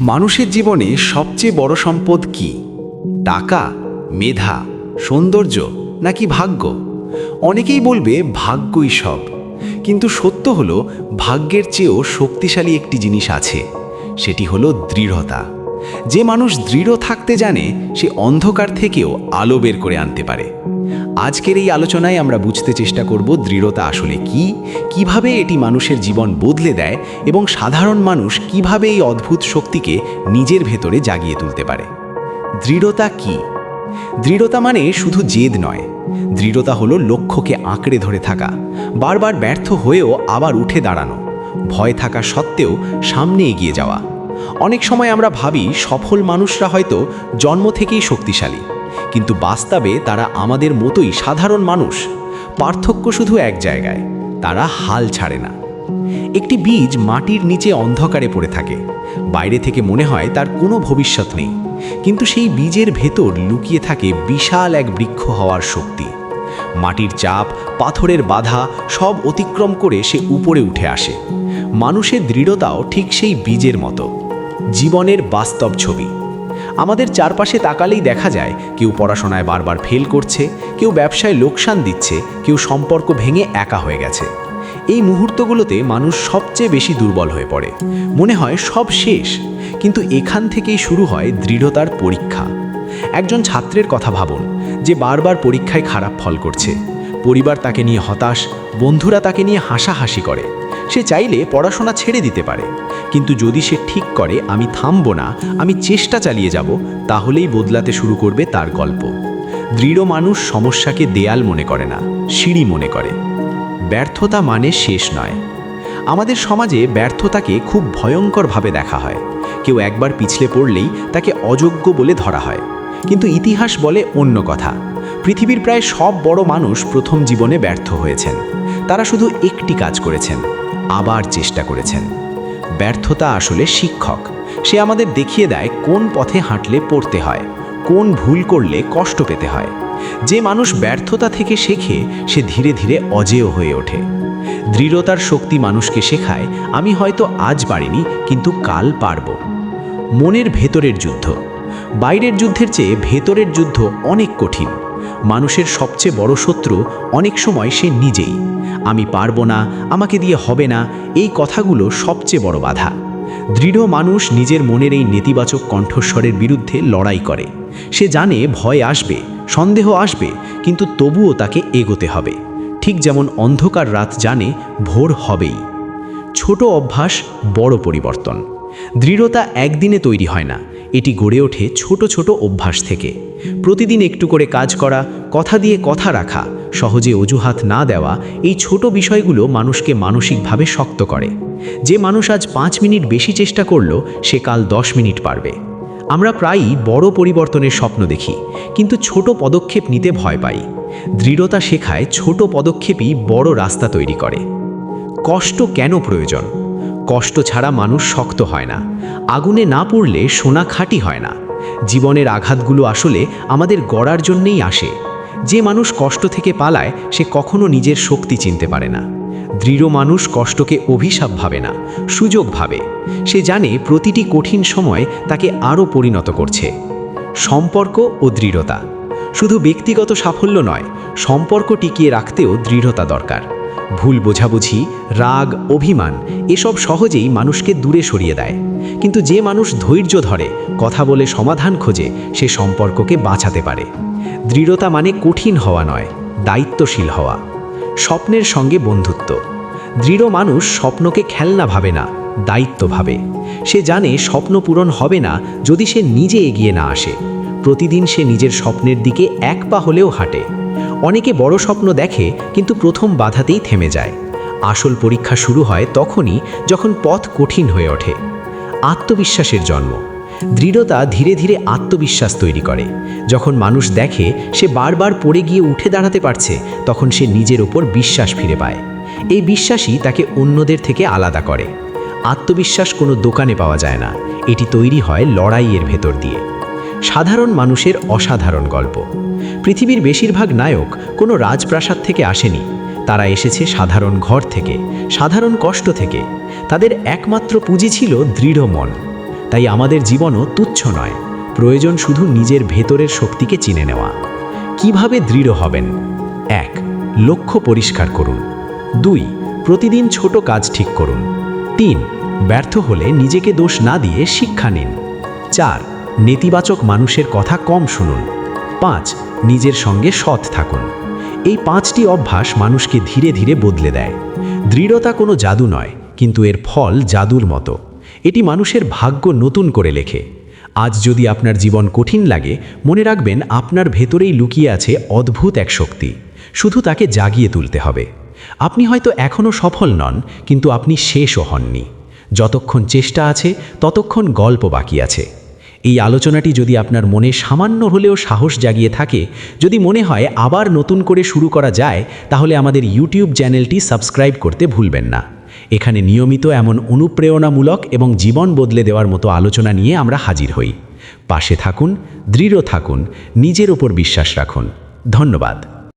মানুষের জীবনে সবচেয়ে বড় সম্পদ কি? টাকা, মেধা, সৌন্দর্য নাকি ভাগ্য? অনেকেই বলবে ভাগ্যই সব। কিন্তু সত্য হলো ভাগ্যের চেয়েও শক্তিশালী একটি জিনিস আছে, সেটি হলো দৃঢ়তা। যে মানুষ দৃঢ় থাকতে জানে, সে অন্ধকার থেকেও আলো বের করে আনতে পারে। আজকের এই আলোচনায় আমরা বুঝতে চেষ্টা করব দৃঢ়তা আসলে কি, কীভাবে এটি মানুষের জীবন বদলে দেয় এবং সাধারণ মানুষ কীভাবে এই অদ্ভুত শক্তিকে নিজের ভেতরে জাগিয়ে তুলতে পারে। দৃঢ়তা কি? দৃঢ়তা মানে শুধু জেদ নয়। দৃঢ়তা হলো লক্ষ্যকে আঁকড়ে ধরে থাকা, বারবার ব্যর্থ হয়েও আবার উঠে দাঁড়ানো, ভয় থাকা সত্ত্বেও সামনে এগিয়ে যাওয়া। অনেক সময় আমরা ভাবি সফল মানুষরা হয়তো জন্ম থেকেই শক্তিশালী। কিন্তু বাস্তবে তারা আমাদের মতোই সাধারণ মানুষ। পার্থক্য শুধু এক জায়গায়, তারা হাল ছাড়ে না। একটি বীজ মাটির নিচে অন্ধকারে পড়ে থাকে। বাইরে থেকে মনে হয় তার কোনো ভবিষ্যৎ নেই। কিন্তু সেই বীজের ভেতর লুকিয়ে থাকে বিশাল এক বৃক্ষ হওয়ার শক্তি। মাটির চাপ, পাথরের বাধা সব অতিক্রম করে সে উপরে উঠে আসে। মানুষের দৃঢ়তাও ঠিক সেই বীজের মতো। জীবনের বাস্তব ছবি। আমাদের চারপাশে তাকালেই দেখা যায়, কেউ পড়াশোনায় বারবার ফেল করছে, কেউ ব্যবসায় লোকসান দিচ্ছে, কেউ সম্পর্ক ভেঙে একা হয়ে গেছে। এই মুহূর্তগুলোতে মানুষ সবচেয়ে বেশি দুর্বল হয়ে পড়ে। মনে হয় সব শেষ, কিন্তু এখান থেকেই শুরু হয় দৃঢ়তার পরীক্ষা। একজন ছাত্রের কথা ভাবুন, যে বারবার পরীক্ষায় খারাপ ফল করছে। পরিবার তাকে নিয়ে হতাশ, বন্ধুরা তাকে নিয়ে হাসাহাসি করে। সে চাইলে পড়াশোনা ছেড়ে দিতে পারে। কিন্তু যদি সে ঠিক করে, আমি থামব না, আমি চেষ্টা চালিয়ে যাব, তাহলেই বদলাতে শুরু করবে তার গল্প। দৃঢ় মানুষ সমস্যাকে দেয়াল মনে করে না, সিঁড়ি মনে করে। ব্যর্থতা মানে শেষ নয়। আমাদের সমাজে ব্যর্থতাকে খুব ভয়ঙ্করভাবে দেখা হয়। কেউ একবার পিছলে পড়লেই তাকে অযোগ্য বলে ধরা হয়। কিন্তু ইতিহাস বলে অন্য কথা। পৃথিবীর প্রায় সব বড় মানুষ প্রথম জীবনে ব্যর্থ হয়েছেন। তারা শুধু একটি কাজ করেছেন, আবার চেষ্টা করেছেন। ব্যর্থতা আসলে শিক্ষক। সে আমাদের দেখিয়ে দেয় কোন পথে হাঁটলে পড়তে হয়, কোন ভুল করলে কষ্ট পেতে হয়। যে মানুষ ব্যর্থতা থেকে শেখে, সে ধীরে ধীরে অজেয় হয়ে ওঠে। দৃঢ়তার শক্তি মানুষকে শেখায়, আমি হয়তো আজ পারিনি, কিন্তু কাল পারব। মনের ভেতরের যুদ্ধ। বাইরের যুদ্ধের চেয়ে ভেতরের যুদ্ধ অনেক কঠিন। মানুষের সবচেয়ে বড় শত্রু অনেক সময় সে নিজেই। আমি পারব না, আমাকে দিয়ে হবে না, এই কথাগুলো সবচেয়ে বড় বাধা। দৃঢ় মানুষ নিজের মনের এই নেতিবাচক কণ্ঠস্বরের বিরুদ্ধে লড়াই করে। সে জানে ভয় আসবে, সন্দেহ আসবে, কিন্তু তবুও তাকে এগোতে হবে। ঠিক যেমন অন্ধকার রাত জানে ভোর হবেই। ছোট অভ্যাস, বড় পরিবর্তন। দৃঢ়তা একদিনে তৈরি হয় না এটি গড়ে ওঠে ছোট ছোট অভ্যাস থেকে। প্রতিদিন একটু করে কাজ করা, কথা দিয়ে কথা রাখা, সহজে অজুহাত না দেওয়া এই ছোট বিষয়গুলো মানুষকে মানসিকভাবে শক্ত করে। যে মানুষ আজ পাঁচ মিনিট বেশি চেষ্টা করল, সে কাল দশ মিনিট পারবে। আমরা প্রায়ই বড় পরিবর্তনের স্বপ্ন দেখি, কিন্তু ছোট পদক্ষেপ নিতে ভয় পাই। দৃঢ়তা শেখায় ছোট পদক্ষেপই বড় রাস্তা তৈরি করে। কষ্ট কেন প্রয়োজন? কষ্ট ছাড়া মানুষ শক্ত হয় না। আগুনে না পড়লে সোনা খাঁটি হয় না। জীবনের আঘাতগুলো আসলে আমাদের গড়ার জন্যেই আসে। যে মানুষ কষ্ট থেকে পালায়, সে কখনো নিজের শক্তি চিনতে পারে না। দৃঢ় মানুষ কষ্টকে অভিশাপ ভাবে না, সুযোগ ভাবে। সে জানে প্রতিটি কঠিন সময় তাকে আরও পরিণত করছে। সম্পর্ক ও দৃঢ়তা। শুধু ব্যক্তিগত সাফল্য নয়, সম্পর্ক টিকিয়ে রাখতেও দৃঢ়তা দরকার। ভুল বোঝাবুঝি, রাগ, অভিমান, এসব সহজেই মানুষকে দূরে সরিয়ে দেয়। কিন্তু যে মানুষ ধৈর্য ধরে, কথা বলে সমাধান খোঁজে, সে সম্পর্ককে বাঁচাতে পারে। দৃঢ়তা মানে কঠিন হওয়া নয়, দায়িত্বশীল হওয়া। স্বপ্নের সঙ্গে বন্ধুত্ব। দৃঢ় মানুষ স্বপ্নকে খেলনা ভাবে না, দায়িত্ব ভাবে। সে জানে স্বপ্ন পূরণ হবে না যদি সে নিজে এগিয়ে না আসে। প্রতিদিন সে নিজের স্বপ্নের দিকে এক পা হলেও হাঁটে। অনেকে বড় স্বপ্ন দেখে, কিন্তু প্রথম বাধাতেই থেমে যায়। আসল পরীক্ষা শুরু হয় তখনই যখন পথ কঠিন হয়ে ওঠে। আত্মবিশ্বাসের জন্ম। দৃঢ়তা ধীরে ধীরে আত্মবিশ্বাস তৈরি করে। যখন মানুষ দেখে, সে বারবার পড়ে গিয়ে উঠে দাঁড়াতে পারছে, তখন সে নিজের ওপর বিশ্বাস ফিরে পায়। এই বিশ্বাসই তাকে অন্যদের থেকে আলাদা করে। আত্মবিশ্বাস কোনো দোকানে পাওয়া যায় না। এটি তৈরি হয় লড়াইয়ের ভেতর দিয়ে। সাধারণ মানুষের অসাধারণ গল্প। পৃথিবীর বেশিরভাগ নায়ক কোনো রাজপ্রাসাদ থেকে আসেনি। তারা এসেছে সাধারণ ঘর থেকে, সাধারণ কষ্ট থেকে। তাদের একমাত্র পুঁজি ছিল দৃঢ় মন। তাই আমাদের জীবনও তুচ্ছ নয়। প্রয়োজন শুধু নিজের ভেতরের শক্তিকে চিনে নেওয়া। কীভাবে দৃঢ় হবেন? এক, লক্ষ্য পরিষ্কার করুন। দুই, প্রতিদিন ছোট কাজ ঠিক করুন। তিন, ব্যর্থ হলে নিজেকে দোষ না দিয়ে শিক্ষা নিন। চার, নেতিবাচক মানুষের কথা কম শুনুন। পাঁচ নিজের সঙ্গে সৎ থাকুন। এই পাঁচটি অভ্যাস মানুষকে ধীরে ধীরে বদলে দেয়। দৃঢ়তা কোনো জাদু নয়, কিন্তু এর ফল জাদুর মতো। এটি মানুষের ভাগ্য নতুন করে লেখে। আজ যদি আপনার জীবন কঠিন লাগে, মনে রাখবেন আপনার ভেতরেই লুকিয়ে আছে অদ্ভুত এক শক্তি। শুধু তাকে জাগিয়ে তুলতে হবে। আপনি হয়তো এখনও সফল নন, কিন্তু আপনি শেষও হননি। যতক্ষণ চেষ্টা আছে, ততক্ষণ গল্প বাকি আছে। এই আলোচনাটি যদি আপনার মনে সামান্য হলেও সাহস জাগিয়ে থাকে, যদি মনে হয় আবার নতুন করে শুরু করা যায়, তাহলে আমাদের ইউটিউব চ্যানেলটি সাবস্ক্রাইব করতে ভুলবেন না। এখানে নিয়মিত এমন অনুপ্রেরণামূলক এবং জীবন বদলে দেওয়ার মতো আলোচনা নিয়ে আমরা হাজির হই। পাশে থাকুন, দৃঢ় থাকুন, নিজের ওপর বিশ্বাস রাখুন। ধন্যবাদ।